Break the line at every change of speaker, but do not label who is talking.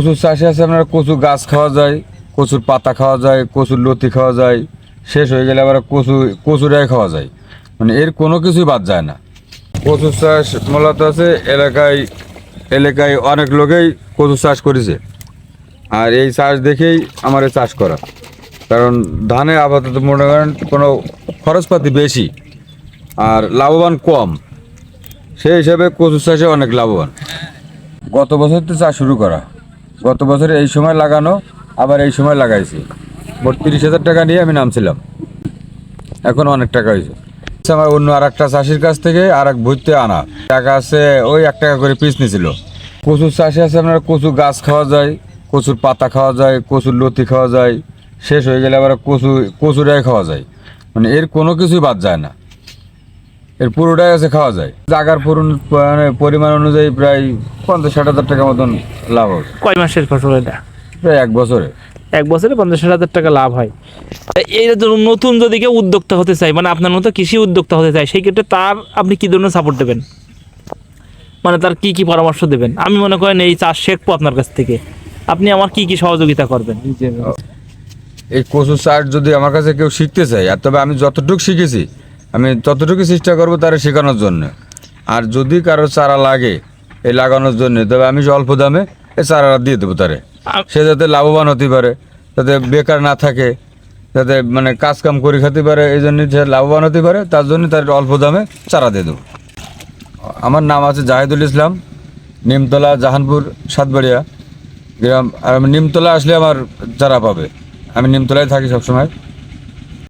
কচুর চাষে আছে আপনার কচু গাছ খাওয়া যায়, কচুর পাতা খাওয়া যায়, কচুর লতি খাওয়া যায়, শেষ হয়ে গেলে আবার কচু কচুরাই খাওয়া যায়। মানে এর কোনো কিছুই বাদ যায় না। কচুর চাষ মূলত আছে এলাকায় এলাকায় অনেক লোকেই কচু চাষ করেছে। আর এই চাষ দেখেই আমার এই চাষ করা। কারণ ধানে আপাতত মনে করেন কোনো খরচপাতি বেশি আর লাভবান কম। সেই হিসাবে কচু চাষে অনেক লাভবান। গত বছর তো চাষ শুরু করা। গত বছরে এই সময় লাগানো, আবার এই সময় লাগাইছি। মোট তিরিশ হাজার টাকা নিয়ে আমি নামছিলাম। এখন অনেক টাকা হয়েছে। আমার অন্য আর একটা চাষির কাছ থেকে আর এক ভুইতে আনা। টাকা আছে, ওই এক টাকা করে পিস নিছিল। কচুর চাষে আছে আপনার কচু গাছ খাওয়া যায়, কচুর পাতা খাওয়া যায়, কচুর লতি খাওয়া যায়। শেষ হয়ে গেলে আবার কচু, কচুরাই খাওয়া যায়। মানে এর কোনো কিছুই বাদ যায় না। এর পুরোটাই আছে খাওয়া যায়। জাগার পুরন মানে পরিমাণ অনুযায়ী প্রায় পঞ্চাশ ষাট হাজার টাকার মতন লাভ হবে।
কয় মাসের ফসল এটা?
প্রায় এক বছরে।
এক বছরে পঞ্চাশ ষাট হাজার টাকা লাভ হয়। এই ধরুন নতুন যদি কেউ উদ্যোক্তা হতে চায় মানে আপনার মতো কৃষি উদ্যোক্তা হতে চায় সেই ক্ষেত্রে তার আপনি কী ধরনের সাপোর্ট দেবেন? মানে তার কি কি পরামর্শ দেবেন? আমি মনে করেন এই চাষ শিখব আপনার কাছ থেকে। আপনি আমার কি কি সহযোগিতা করবেন?
এই কচু চাষ যদি আমার কাছে কেউ শিখতে চায় আর তবে আমি যতটুকু শিখেছি আমি ততটুকু চেষ্টা করব তারা শেখানোর জন্য। আর যদি কারও চারা লাগে এই লাগানোর জন্য তবে আমি অল্প দামে এই চারাটা দিয়ে দেবো তারে। সে যাতে লাভবান হতে পারে যাতে বেকার না থাকে যাতে মানে কাজ কাম করে খেতে পারে এই জন্য সে লাভবান হতে পারে তার জন্য তার অল্প দামে চারা দিয়ে দেবো। আমার নাম আছে জাহিদুল ইসলাম নিমতলা জাহানপুর সাতবাড়িয়া গ্রাম। আর আমি নিমতলা আসলে আমার চারা পাবে। আমি নিমতলায় থাকি সবসময়।